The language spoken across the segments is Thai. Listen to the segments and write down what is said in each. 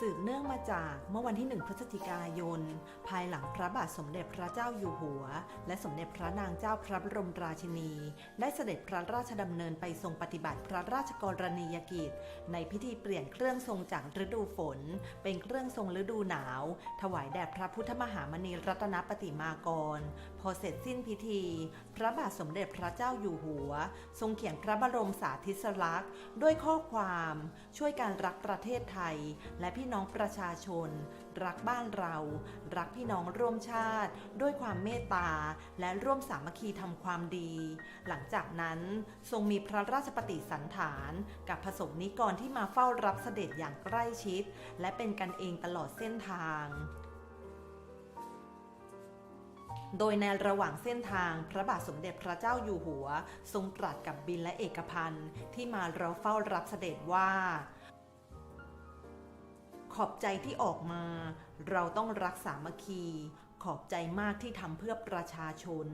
สืบเนื่องมาจากเมื่อวันที่ 1 พฤศจิกายน ภายหลังพระบาทสมเด็จพระเจ้าอยู่หัว และสมเด็จพระนางเจ้าพระบรมราชินี ได้เสด็จพระราชดำเนินไปทรงปฏิบัติพระราชกรณียกิจ ในพิธีเปลี่ยนเครื่องทรงจากฤดูฝน เป็นเครื่องทรงฤดูหนาว ถวายแด่พระพุทธมหามณีรัตนปฏิมากร พอเสร็จสิ้นพิธี พระบาทสมเด็จพระเจ้าอยู่หัว ทรงเขียนพระบรมสาธิสลักษณ์ด้วยข้อความ ช่วยการรักประเทศไทย และพีน้องประชาชน รักบ้านเรา รักพี่น้องร่วมชาติ ด้วยความเมตตา และร่วมสามัคคีทำความดี หลังจากนั้นทรงมีพระราชปฏิสันฐาน กับผสมนิกรที่มาเฝ้ารับเสด็จอย่างใกล้ชิด และเป็นกันเองตลอดเส้นทางโดยในระหว่างเส้นทางพระบาทสมเด็จพระเจ้าอยู่หัว ทรงตรัสกับบินและเอกพันธ์ที่มารอเฝ้ารับเสด็จว่า ขอบใจที่ออกมา เราต้องรักสามัคคี ขอบใจมากที่ทำเพื่อประชาชน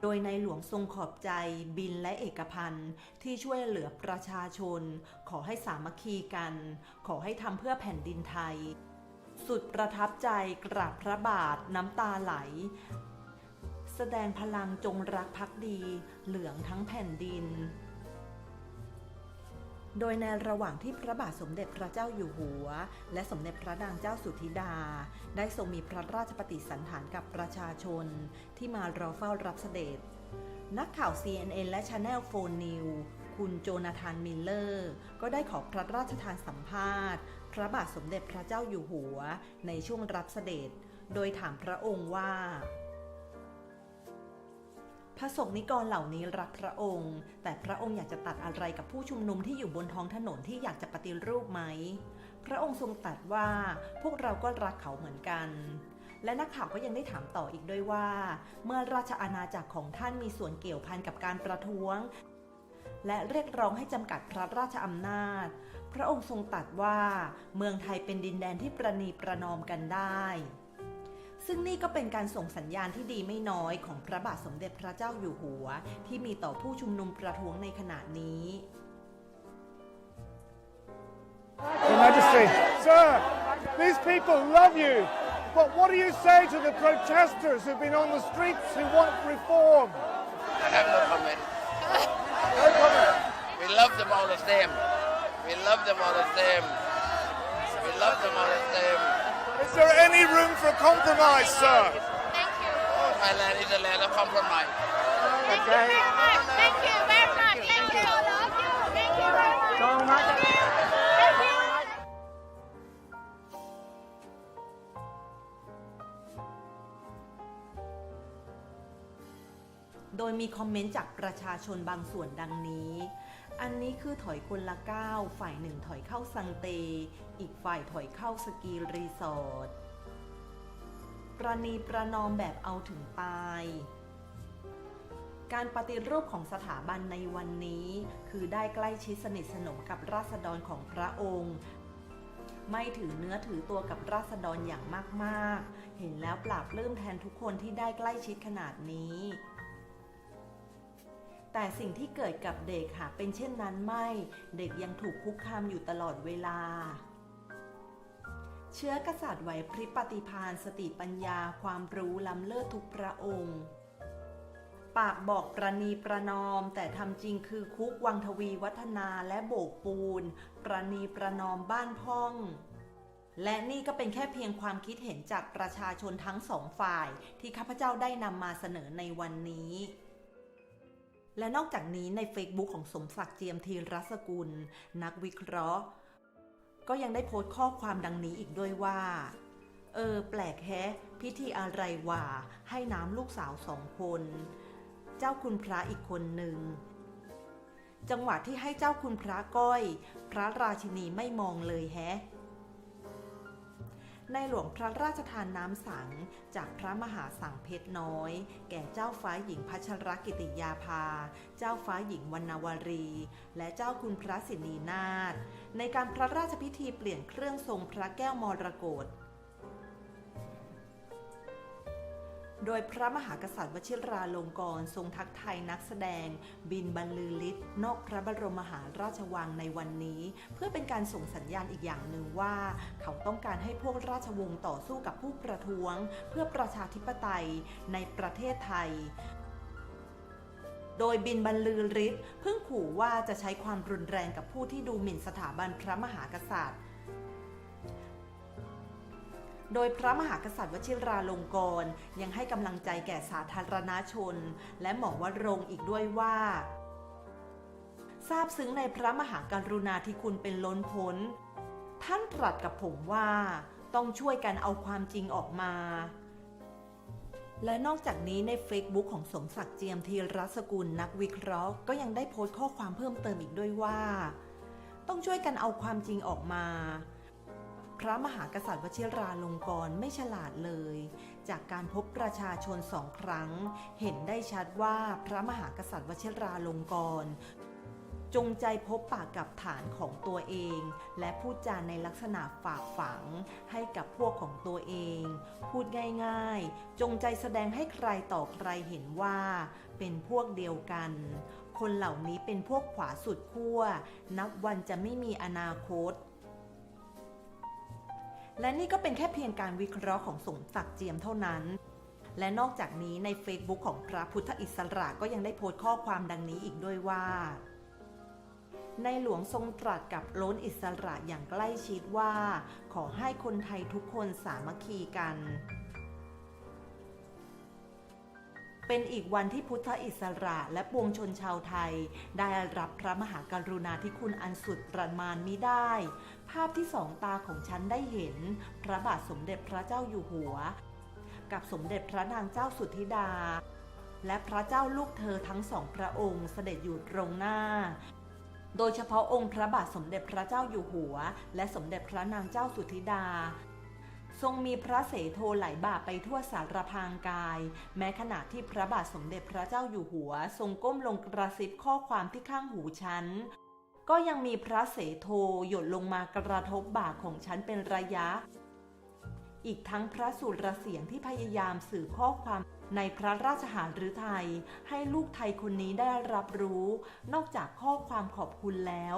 โดยในหลวงทรงขอบใจบินและเอกพันธ์ที่ช่วยเหลือประชาชน ขอให้สามัคคีกัน ขอให้ทำเพื่อแผ่นดินไทย สุดประทับใจกราบพระบาทน้ำตาไหล แสดงพลังจงรักภักดี เหลืองทั้งแผ่นดิน โดยในระหว่างที่พระบาทสมเด็จพระเจ้าอยู่หัว และสมเด็จพระนางเจ้าสุธิดา ได้ทรงมีพระราชปฏิสันถานกับประชาชน ที่มารอเฝ้ารับเสด็จ นักข่าว CNN และ Channel 4 News คุณโจนาธานมิลเลอร์ ก็ได้ขอพระราชทานสัมภาษณ์ พระบาทสมเด็จพระเจ้าอยู่หัวในช่วงรับเสด็จ โดยถามพระองค์ว่า ระสงฆ์นิกรเหล่านี้รักพระองค์ แต่พระองค์อยากจะตัดอะไรกับผู้ชุมนุมที่อยู่บนท้องถนนที่อยากจะปฏิรูปไหม พระองค์ทรงตรัสว่าพวกเราก็รักเขาเหมือนกัน และนักข่าวก็ยังได้ถามต่ออีกด้วยว่า เมื่อราชอาณาจักรของท่านมีส่วนเกี่ยวพันกับการประท้วง และเรียกร้องให้จำกัดพระราชอำนาจ พระองค์ทรงตรัสว่า เมืองไทยเป็นดินแดนที่ประนีประนอมกันได้ ซึ่งนี่ก็เป็นการส่งสัญญาณที่ดีไม่น้อยของพระบาทสมเด็จพระเจ้าอยู่หัว ที่มีต่อผู้ชุมนุมประท้วงในขณะนี้ Your Majesty, sir, these people love you. But what do you say to the protesters who've been on the streets who want reform? I have no comment. no comment. We love them all the same. We love them all the same. We love them all the same. Is there any room for compromise, sir? Thank you. Oh, Thailand is a land of compromise. Thank you very much. Thank you very much. Thank you. Love you. Thank you very much. Thank you. Thank you. โดยมีคอมเมนต์จากประชาชนบางส่วนดังนี้ อันนี้คือถอยคนละก้าวฝ่ายหนึ่งถอยเข้าซังเต อีกฝ่ายถอยเข้าสกีรีสอร์ทประนีประนอมแบบเอาถึงตาย การปฏิรูปของสถาบันในวันนี้ คือได้ใกล้ชิดสนิทสนมกับราษฎรของพระองค์ ไม่ถือเนื้อถือตัวกับราษฎรอย่างมาก ๆ เห็นแล้วปราบปลื้มแทนทุกคนที่ได้ใกล้ชิดขนาดนี้ แต่สิ่งที่เกิดกับเด็กหากเป็นเช่นนั้นไม่ เด็กยังถูกคุกคามอยู่ตลอดเวลา เชื้อกษัตริย์ไหวพริบปฏิพานสติปัญญาความรู้ล้ำเลิศทุกพระองค์ปากบอกประนีประนอม แต่ทำจริงคือคุกวังทวีวัฒนาและโบกปูน ประนีประนอมบ้านพ่อง และนี่ก็เป็นแค่เพียงความคิดเห็นจากประชาชนทั้งสองฝ่าย ที่ข้าพเจ้าได้นำมาเสนอในวันนี้ และนอกจากนี้ใน Facebook ของสมศักดิ์เจียมธีรสกุล นักวิเคราะห์ ก็ยังได้โพสต์ข้อความดังนี้อีกด้วยว่า เออ แปลกแฮะ พิธีอะไรวะให้น้ำลูกสาวสองคน เจ้าคุณพระอีกคนหนึ่ง จังหวะที่ให้เจ้าคุณพระก้อย พระราชินีไม่มองเลยแฮะ ในหลวงพระราชทานน้ำสัง จากพระมหาสังเพชรน้อย แก่เจ้าฟ้าหญิงพัชรกิติยาภา เจ้าฟ้าหญิงวรรณวรี และเจ้าคุณพระสินีนาถในการพระราชพิธีเปลี่ยนเครื่องทรงพระแก้วมรกต โดยพระมหากษัตริย์วชิราลงกรณ์ทรงทักไทยนักแสดง บินบรรลือฤทธิ์นอกพระบรมมหาราชวังในวันนี้ เพื่อเป็นการส่งสัญญาณอีกอย่างหนึ่งว่า เขาต้องการให้พวกราชวงศ์ต่อสู้กับผู้ประท้วง เพื่อประชาธิปไตยในประเทศไทยโดยบินบรรลือฤทธิ์เพิ่งขู่ว่าจะใช้ความรุนแรงกับผู้ที่ดูหมิ่นสถาบันพระมหากษัตริย์ โดยพระมหากษัตริย์วชิราลงกรณ์ยังให้กำลังใจแก่สาธารณชน และหมอวรงอีกด้วยว่าทราบซึ้งในพระมหากรุณาธิคุณเป็นล้นพ้น ท่านตรัสกับผมว่า ต้องช่วยกันเอาความจริงออกมา และนอกจากนี้ใน Facebook ของสมศักดิ์เจียมธีรสกุลนักวิเคราะห์ ก็ยังได้โพสต์ข้อความเพิ่มเติมอีกด้วยว่า ต้องช่วยกันเอาความจริงออกมา พระมหากษัตริย์วชิราลงกรณ์ไม่ฉลาดเลย จากการพบประชาชนสองครั้ง เห็นได้ชัดว่าพระมหากษัตริย์วชิราลงกรณ์จงใจพบปากกับฐานของตัวเอง และพูดจาในลักษณะฝากฝังให้กับพวกของตัวเอง พูดง่ายๆ จงใจแสดงให้ใครต่อใครเห็นว่า เป็นพวกเดียวกัน คนเหล่านี้เป็นพวกขวาสุดขั้ว นับวันจะไม่มีอนาคต และนี่ก็เป็นแค่เพียงการวิเคราะห์ของสมศักดิ์เจียมเท่านั้น และนอกจากนี้ใน Facebook ของพระพุทธอิสระก็ยังได้โพสต์ข้อความดังนี้อีกด้วยว่า ในหลวงทรงตรัสกับล้นอิสระอย่างใกล้ชิดว่า ขอให้คนไทยทุกคนสามัคคีกัน เป็นอีกวันที่พุทธอิสระและปวงชนชาวไทย ได้รับพระมหากรุณาธิคุณอันสุดประมาณมิได้ ภาพที่สองตาของฉันได้เห็น พระบาทสมเด็จพระเจ้าอยู่หัว กับสมเด็จพระนางเจ้าสุธิดา และพระเจ้าลูกเธอทั้งสองพระองค์เสด็จอยู่ตรงหน้าโดยเฉพาะองค์พระบาทสมเด็จพระเจ้าอยู่หัว และสมเด็จพระนางเจ้าสุธิดา ทรงมีพระเสโทไหลบ่าไปทั่วสารพางกาย แม้ขณะที่พระบาทสมเด็จพระเจ้าอยู่หัว ทรงก้มลงกระซิบข้อความที่ข้างหูฉัน ก็ยังมีพระเสโทหยดลงมากระทบบ่าของฉันเป็นระยะ อีกทั้งพระสุรเสียงที่พยายามสื่อข้อความในพระราชหฤทัยให้ลูกไทยคนนี้ได้รับรู้ นอกจากข้อความขอบคุณแล้ว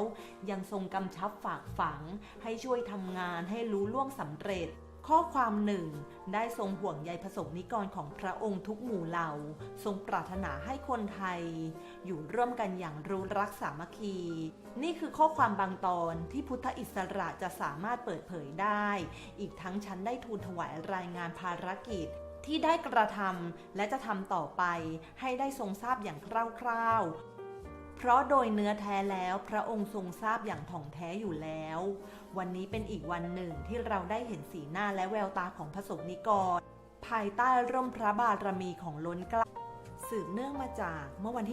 ยังทรงกำชับฝากฝัง ให้ช่วยทำงานให้รู้ล่วงสำเร็จ ข้อความหนึ่งได้ทรงห่วงใยประสบนิกรของพระองค์ทุกหมู่เหล่า ทรงปรารถนาให้คนไทย อยู่ร่วมกันอย่างรู้รักสามัคคี นี่คือข้อความบางตอนที่พุทธอิสระจะสามารถเปิดเผยได้ อีกทั้งฉันได้ทูลถวายรายงานภารกิจที่ได้กระทำและจะทำต่อไปให้ได้ทรงทราบอย่างคร่าวๆ เพราะโดยเนื้อแท้แล้วพระองค์ทรงทราบอย่างถ่องแท้อยู่แล้ว วันนี้เป็นอีกวันหนึ่งที่เราได้เห็นสีหน้าและแววตาของพระสงฆ์นิกร ภายใต้ร่มพระบารมีของล้นเกล้าสืบเนื่องมาจากเมื่อวันที่